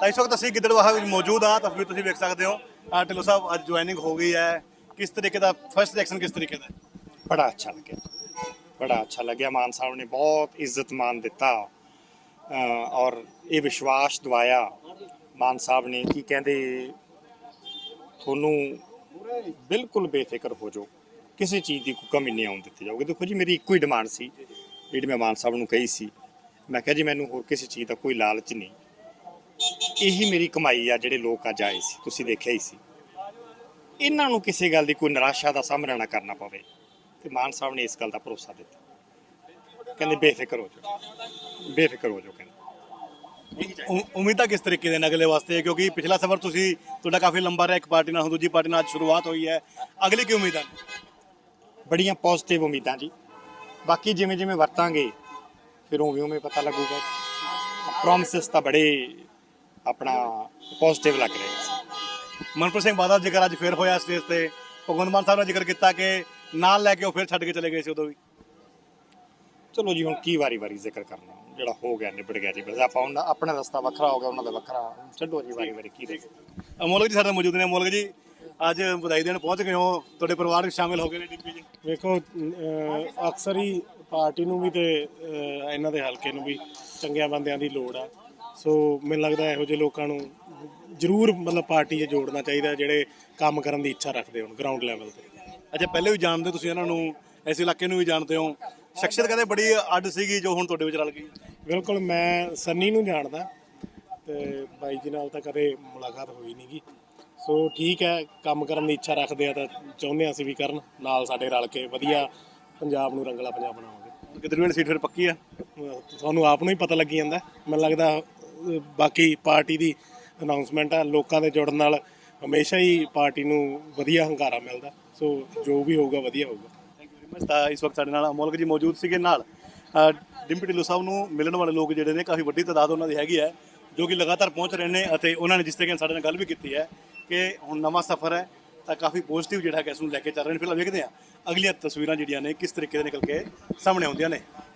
ਤਾਂ ਇਸ ਵਕਤ ਅਸੀਂ ਗਿੱਦੜਵਾਹਾ ਵਿੱਚ ਮੌਜੂਦ ਆ ਤਸਵੀਰ ਤੁਸੀਂ ਵੇਖ ਸਕਦੇ ਹੋ। ਅਹ ਢਿੱਲੋਂ ਸਾਹਿਬ, ਅੱਜ ਜੁਆਇਨਿੰਗ ਹੋ ਗਈ ਹੈ। ਕਿਸ ਤਰੀਕੇ ਦਾ ਫਰਸਟ ਰਿਐਕਸ਼ਨ ਕਿਸ ਤਰੀਕੇ ਦਾ ਬੜਾ ਅੱਛਾ ਲੱਗਿਆ। ਬੜਾ ਅੱਛਾ ਲੱਗਿਆ। ਮਾਨ ਸਾਹਿਬ ਨੇ ਬਹੁਤ ਇੱਜ਼ਤ ਮਾਨ ਦਿੱਤਾ। ਔਰ ਇਹ ਵਿਸ਼ਵਾਸ ਦਵਾਇਆ ਮਾਨ ਸਾਹਿਬ ਨੇ ਕੀ ਕਹਿੰਦੇ, ਤੁਹਾਨੂੰ ਬਿਲਕੁਲ ਬੇਫਿਕਰ ਹੋ ਜਾਓ। ਕਿਸੇ ਚੀਜ਼ ਦੀ ਕੋਈ ਕਮੀ ਨਹੀਂ ਆਉਣ ਦਿੱਤੀ ਜਾਊਗੀ। ਦੇਖੋ ਜੀ, ਮੇਰੀ ਇੱਕੋ ਹੀ ਡਿਮਾਂਡ ਸੀ, ਜਿਹੜੀ ਮੈਂ ਮਾਨ ਸਾਹਿਬ ਨੂੰ ਕਹੀ ਸੀ। ਮੈਂ ਕਿਹਾ ਜੀ, ਮੈਨੂੰ ਹੋਰ ਕਿਸੇ ਚੀਜ਼ ਦਾ ਕੋਈ ਲਾਲਚ ਨਹੀਂ। ਇਹੀ ਮੇਰੀ ਕਮਾਈ ਆ ਜਿਹੜੇ ਲੋਕ ਅੱਜ ਆਏ ਸੀ ਤੁਸੀਂ ਦੇਖਿਆ ਹੀ ਸੀ। ਇਹਨਾਂ ਨੂੰ ਕਿਸੇ ਗੱਲ ਦੀ ਕੋਈ ਨਿਰਾਸ਼ਾ ਦਾ ਸਾਹਮਣਾ ਨਾ ਕਰਨਾ ਪਵੇ ਤੇ ਮਾਨ ਸਾਹਿਬ ਨੇ ਇਸ ਗੱਲ ਦਾ ਭਰੋਸਾ ਦਿੱਤਾ। ਕਹਿੰਦੇ ਬੇਫਿਕਰ ਹੋ ਜਾਓ। ਬੇਫਿਕਰ ਹੋ ਜਾਓ ਕਹਿੰਦੇ। ਉਮੀਦਾਂ ਕਿਸ ਤਰੀਕੇ ਦੇ ਨੇ ਅਗਲੇ ਵਾਸਤੇ? ਕਿਉਂਕਿ ਪਿਛਲਾ ਸਫ਼ਰ ਤੁਸੀਂ ਤੁਹਾਡਾ ਕਾਫੀ ਲੰਬਾ ਰਿਹਾ ਇੱਕ ਪਾਰਟੀ ਨਾਲ ਹੁਣ ਦੂਜੀ ਪਾਰਟੀ ਨਾਲ ਅੱਜ ਸ਼ੁਰੂਆਤ ਹੋਈ ਹੈ। ਅਗਲੀ ਕੀ ਉਮੀਦਾਂ ਬੜੀਆਂ ਪੋਜ਼ਿਟਿਵ ਉਮੀਦਾਂ ਜੀ। ਬਾਕੀ ਜਿਵੇਂ ਜਿਵੇਂ ਵਰਤਾਂਗੇ ਫਿਰ ਉਵੇਂ ਉਵੇਂ ਪਤਾ ਲੱਗੂਗਾ। ਪ੍ਰੋਮਿਸਸ ਤਾਂ ਬੜੇ ਆਪਣਾ ਪੋਜ਼ਿਟਿਵ ਲੱਗ ਰਹੇ ਸੀ ਮਨਪ੍ਰੀਤ ਸਿੰਘ ਬਾਦਲ ਜ਼ਿਕਰ ਅੱਜ ਫੇਰ ਹੋਇਆ ਸਟੇਜ ਤੇ ਭਗਵੰਤ ਮਾਨ ਸਾਹਿਬ ਨੇ ਜ਼ਿਕਰ ਕੀਤਾ ਕਿ ਨਾਲ ਲੈ ਕੇ ਉਹ ਫੇਰ ਛੱਡ ਕੇ ਚਲੇ ਗਏ ਸੀ ਉਦੋਂ ਵੀ। ਚਲੋ ਜੀ ਹੁਣ ਕੀ ਵਾਰੀ ਵਾਰੀ ਜ਼ਿਕਰ ਕਰਨਾ? ਜਿਹੜਾ ਹੋ ਗਿਆ ਨਿਬੜ ਗਿਆ ਜੀ। ਬਸ ਆਪਾਂ ਉਹਨਾਂ ਆਪਣਾ ਰਸਤਾ ਵੱਖਰਾ ਹੋ ਗਿਆ ਉਹਨਾਂ ਦਾ ਵੱਖਰਾ। ਛੱਡੋ ਜੀ ਵਾਰੀ ਵਾਰੀ ਕੀ ਦੇ ਅਮੋਲਕ ਜੀ ਸਾਡੇ ਮੌਜੂਦ ਨੇ। ਅਮੋਲਕ ਜੀ ਅੱਜ ਵਧਾਈ ਦੇਣ ਪਹੁੰਚ ਗਏ ਹੋ। ਤੁਹਾਡੇ ਪਰਿਵਾਰ ਵਿੱਚ ਸ਼ਾਮਿਲ ਹੋ ਗਏ ਨੇ ਡੀਪੀ ਜੀ? ਵੇਖੋ ਅਕਸਰ ਹੀ ਪਾਰਟੀ ਨੂੰ ਵੀ ਤੇ ਇਹਨਾਂ ਦੇ ਹਲਕੇ ਨੂੰ ਵੀ ਚੰਗਿਆਂ ਬੰਦਿਆਂ ਦੀ ਲੋੜ ਆ। ਸੋ ਮੈਨੂੰ ਲੱਗਦਾ ਇਹੋ ਜਿਹੇ ਲੋਕਾਂ ਨੂੰ ਜ਼ਰੂਰ ਮਤਲਬ ਪਾਰਟੀ 'ਚ ਜੋੜਨਾ ਚਾਹੀਦਾ ਜਿਹੜੇ ਕੰਮ ਕਰਨ ਦੀ ਇੱਛਾ ਰੱਖਦੇ ਹੋਣ ਗਰਾਊਂਡ ਲੈਵਲ ਤੇ। ਅੱਛਾ ਪਹਿਲੇ ਵੀ ਜਾਣਦੇ ਤੁਸੀਂ ਇਹਨਾਂ ਨੂੰ ਇਸ ਇਲਾਕੇ ਨੂੰ ਵੀ ਜਾਣਦੇ ਹੋ। ਸ਼ਖਸੀਅਤ ਕਹਿੰਦੇ ਬੜੀ ਅੱਡ ਸੀਗੀ ਜੋ ਹੁਣ ਤੁਹਾਡੇ ਵਿੱਚ ਰਲ ਗਈ। ਬਿਲਕੁਲ ਮੈਂ ਸੰਨੀ ਨੂੰ ਜਾਣਦਾ ਤੇ ਬਾਈ ਜੀ ਨਾਲ ਤਾਂ ਕਦੇ ਮੁਲਾਕਾਤ ਹੋਈ ਨਹੀਂਗੀ ਸੋ ਠੀਕ ਹੈ ਕੰਮ ਕਰਨ ਦੀ ਇੱਛਾ ਰੱਖਦੇ ਆ ਤਾਂ ਚਾਹੁੰਦੇ ਆ ਅਸੀਂ ਵੀ ਕਰਨ ਨਾਲ ਸਾਡੇ ਰਲ ਕੇ ਵਧੀਆ ਪੰਜਾਬ ਨੂੰ ਰੰਗਲਾ ਪੰਜਾਬ ਬਣਾਵਾਂਗੇ। ਗਿੱਦੜਵੇਲ ਸੀਟ ਫਿਰ ਪੱਕੀ ਆ? ਤੁਹਾਨੂੰ ਆਪ ਨੂੰ ਹੀ ਪਤਾ ਲੱਗੀ ਜਾਂਦਾ। ਮੈਨੂੰ ਲੱਗਦਾ ਬਾਕੀ ਪਾਰਟੀ ਦੀ ਅਨਾਉਂਸਮੈਂਟ ਆ, ਲੋਕਾਂ ਦੇ ਜੁੜਨ ਨਾਲ ਹਮੇਸ਼ਾ ਹੀ ਪਾਰਟੀ ਨੂੰ ਵਧੀਆ ਹੰਗਾਰਾ ਮਿਲਦਾ। ਸੋ ਜੋ ਵੀ ਹੋਊਗਾ, ਵਧੀਆ ਹੋਊਗਾ। ਥੈਂਕ ਯੂ ਵੈਰੀ ਮਚ ਤਾਂ ਇਸ ਵਕਤ ਸਾਡੇ ਨਾਲ ਅਮੋਲਕ ਜੀ ਮੌਜੂਦ ਸੀਗੇ ਨਾਲ। ਅਹ ਡਿੰਪੀ ਢਿੱਲੋਂ ਸਾਹਿਬ ਨੂੰ ਮਿਲਣ ਵਾਲੇ ਲੋਕ ਜਿਹੜੇ ਨੇ, ਕਾਫੀ ਵੱਡੀ ਤਾਦਾਦ ਉਹਨਾਂ ਦੀ ਹੈਗੀ ਹੈ, ਜੋ ਕਿ ਲਗਾਤਾਰ ਪਹੁੰਚ ਰਹੇ ਨੇ ਅਤੇ ਉਹਨਾਂ ਨੇ ਜਿਸ ਤਰੀਕੇ ਨਾਲ ਸਾਡੇ ਨਾਲ ਗੱਲ ਵੀ ਕੀਤੀ ਹੈ ਕਿ ਹੁਣ ਨਵਾਂ ਸਫ਼ਰ ਹੈ, ਤਾਂ ਕਾਫੀ ਪੋਜ਼ਿਟਿਵ ਜਿਹੜਾ ਹੈ ਇਸ ਨੂੰ ਲੈ ਕੇ ਚੱਲ ਰਹੇ ਨੇ। ਫਿਲਹਾਲ ਵੇਖਦੇ ਹਾਂ ਅਗਲੀਆਂ ਤਸਵੀਰਾਂ ਜਿਹੜੀਆਂ ਨੇ, ਕਿਸ ਤਰੀਕੇ ਦੇ ਨਿਕਲ ਕੇ ਸਾਹਮਣੇ ਆਉਂਦੀਆਂ ਨੇ।